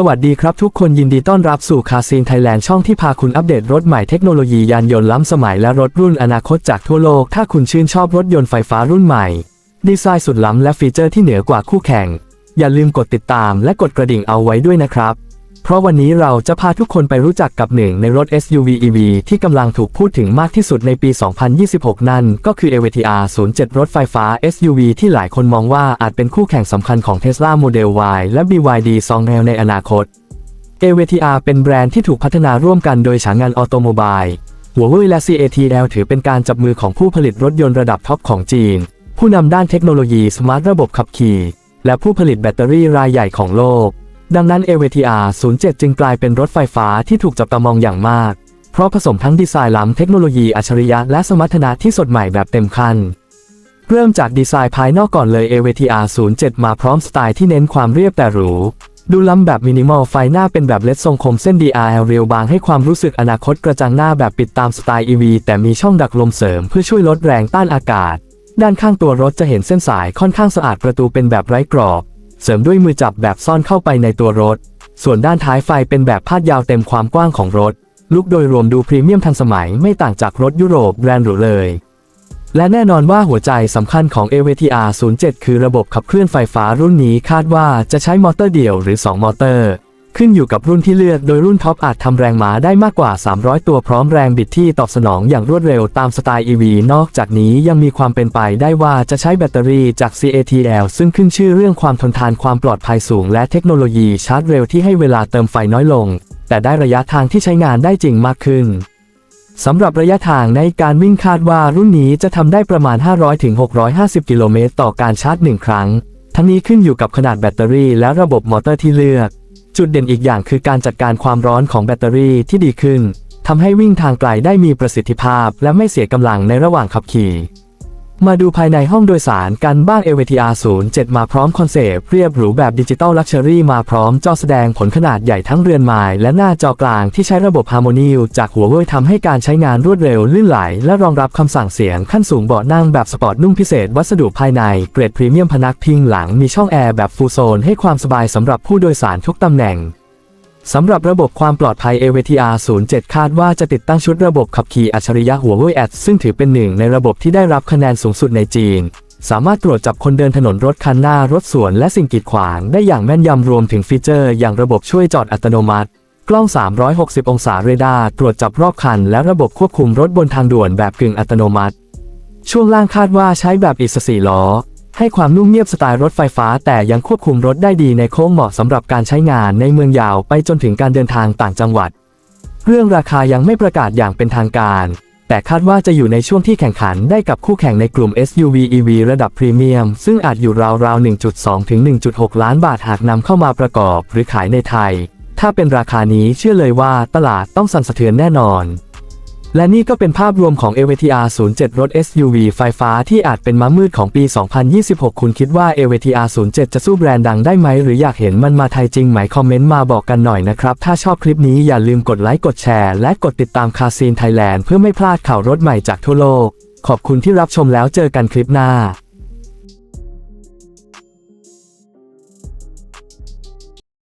สวัสดีครับทุกคนยินดีต้อนรับสู่คาซีนไทยแลนด์ช่องที่พาคุณอัปเดตรถใหม่เทคโนโลยียานยนต์ล้ำสมัยและรถรุ่นอนาคตจากทั่วโลก ถ้าคุณชื่นชอบรถยนต์ไฟฟ้ารุ่นใหม่ ดีไซน์สุดล้ำและฟีเจอร์ที่เหนือกว่าคู่แข่ง อย่าลืมกดติดตามและกดกระดิ่งเอาไว้ด้วยนะครับ เพราะวันนี้เราจะพาทุกคนไปรู้จักกับหนึ่งในรถ SUV EV ที่กำลังถูกพูดถึงมากที่สุดในปี 2026 นั่นก็คือ AVTR 07 รถไฟฟ้า SUV ที่หลายคนมองว่าอาจเป็นคู่แข่งสำคัญของ Tesla Model Y และ BYD 2แนวในอนาคต AVTR เป็นแบรนด์ที่ถูกพัฒนาร่วมกันโดยฉางงานออโตโมบายหัวเว่ยและ CATL ถือเป็นการจับมือของผู้ผลิตรถยนต์ระดับท็อปของจีน ผู้นำด้านเทคโนโลยีสมาร์ทระบบขับขี่ และผู้ผลิตแบตเตอรี่รายใหญ่ของโลก ดังนั้น AVTR 07 จึงกลายเป็นรถไฟฟ้าที่ถูกจับตามองอย่างมาก เพราะผสมทั้งดีไซน์ล้ำเทคโนโลยีอัจฉริยะและสมรรถนะที่สดใหม่แบบเต็มขั้น เริ่มจากดีไซน์ภายนอกก่อนเลย AVTR 07 มาพร้อมสไตล์ที่เน้นความเรียบแต่หรู ดูล้ำแบบมินิมอลไฟหน้าเป็นแบบเล็ดทรงคมเส้น DRL เรียวบางให้ความรู้สึกอนาคตกระจังหน้าแบบปิดตามสไตล์ EV แต่มีช่องดักลมเสริมเพื่อช่วยลดแรงต้านอากาศ ด้านข้างตัวรถจะเห็นเส้นสายค่อนข้างสะอาดประตูเป็นแบบไร้กรอบ เสริมด้วยมือจับแบบซ่อนเข้าไปในตัวรถ ส่วนด้านท้ายไฟเป็นแบบพาดยาวเต็มความกว้างของรถ ลุกโดยรวมดูพรีเมียมทันสมัยไม่ต่างจากรถยุโรปแบรนด์หรูเลย และแน่นอนว่าหัวใจสำคัญของ AVTR 07 คือระบบขับเคลื่อนไฟฟ้ารุ่นนี้คาดว่าจะใช้มอเตอร์เดี่ยวหรือ 2 มอเตอร์ ขึ้นอยู่กับรุ่นที่เลือกโดยรุ่นท็อปอาจทำแรงม้าได้มากกว่า 300 ตัวพร้อมแรงบิดที่ตอบสนองอย่างรวดเร็วตามสไตล์ EV นอกจากนี้ยังมีความเป็นไปได้ว่าจะใช้แบตเตอรี่จาก CATL ซึ่งขึ้นชื่อเรื่องความทนทานความปลอดภัยสูง และเทคโนโลยีชาร์จเร็วที่ให้เวลาเติมไฟน้อยลง แต่ได้ระยะทางที่ใช้งานได้จริงมากขึ้นสำหรับระยะทางในการวิ่งคาดว่ารุ่นนี้จะทำได้ประมาณ 500-650 กิโลเมตรต่อการชาร์จหนึ่งครั้ง ทั้งนี้ขึ้นอยู่กับขนาดแบตเตอรี่และระบบมอเตอร์ที่เลือก จุดเด่นอีกอย่างคือการจัดการความร้อนของแบตเตอรี่ที่ดีขึ้นทำให้วิ่งทางไกลได้มีประสิทธิภาพ และไม่เสียกำลังในระหว่างขับขี่ มาดูภายในห้องโดยสารกันบ้าง AVTR 07 มาพร้อมคอนเซปต์เรียบหรูแบบดิจิตอลลักชัวรี่มาพร้อมจอแสดงผลขนาดใหญ่ทั้งเรือนไม้และหน้าจอกลางที่ใช้ระบบ Harmony จากหัวเว่ยทำให้การใช้งานรวดเร็วลื่นไหล และรองรับคำสั่งเสียงขั้นสูงเบาะนั่งแบบสปอร์ตนุ่มพิเศษ วัสดุภายในเกรดพรีเมียมพนักพิงหลังมีช่องแอร์แบบฟูลโซนให้ความสบายสำหรับผู้โดยสารทุกตำแหน่ง สำหรับระบบความปลอดภัย AVTR 07 คาดว่าจะติดตั้งชุดระบบขับขี่อัจฉริยะหัวเว่ยแอดซึ่งถือเป็นหนึ่งในระบบที่ได้รับคะแนนสูงสุดในจีน สามารถตรวจจับคนเดินถนนรถคันหน้ารถสวนและสิ่งกีดขวางได้อย่างแม่นยำรวมถึงฟีเจอร์ อย่างระบบช่วยจอดอัตโนมัติ กล้อง 360 องศาเรดาร์ตรวจจับรอบคัน และระบบควบคุมรถบนทางด่วนแบบกึ่งอัตโนมัติ ช่วงล่างคาดว่าใช้แบบอิสสี่ล้อ ให้ความนุ่มเงียบสไตล์รถไฟฟ้า แต่ยังควบคุมรถได้ดีในโค้งเหมาะสำหรับการใช้งานในเมืองยาวไปจนถึงการเดินทางต่างจังหวัด เรื่องราคายังไม่ประกาศอย่างเป็นทางการ แต่คาดว่าจะอยู่ในช่วงที่แข่งขันได้กับคู่แข่งในกลุ่ม SUV EV ระดับพรีเมียม ซึ่งอาจอยู่ราวๆ 1.2 ถึง 1.6 ล้านบาทหากนำเข้ามาประกอบหรือขายในไทย ถ้าเป็นราคานี้เชื่อเลยว่าตลาดต้องสั่นสะเทือนแน่นอน และนี่ก็เป็นภาพรวมของ AVTR 07 รถ SUV ไฟฟ้าที่อาจเป็นม้ามืดของปี 2026 คุณคิดว่า AVTR 07 จะสู้แบรนด์ดังได้ไหม หรืออยากเห็นมันมาไทยจริงไหม คอมเมนต์มาบอกกันหน่อยนะครับ ถ้าชอบคลิปนี้อย่าลืมกดไลค์ กดแชร์ และกดติดตามคาซีนไทยแลนด์เพื่อไม่พลาดข่าวรถใหม่จากทั่วโลก ขอบคุณที่รับชมแล้วเจอกันคลิปหน้า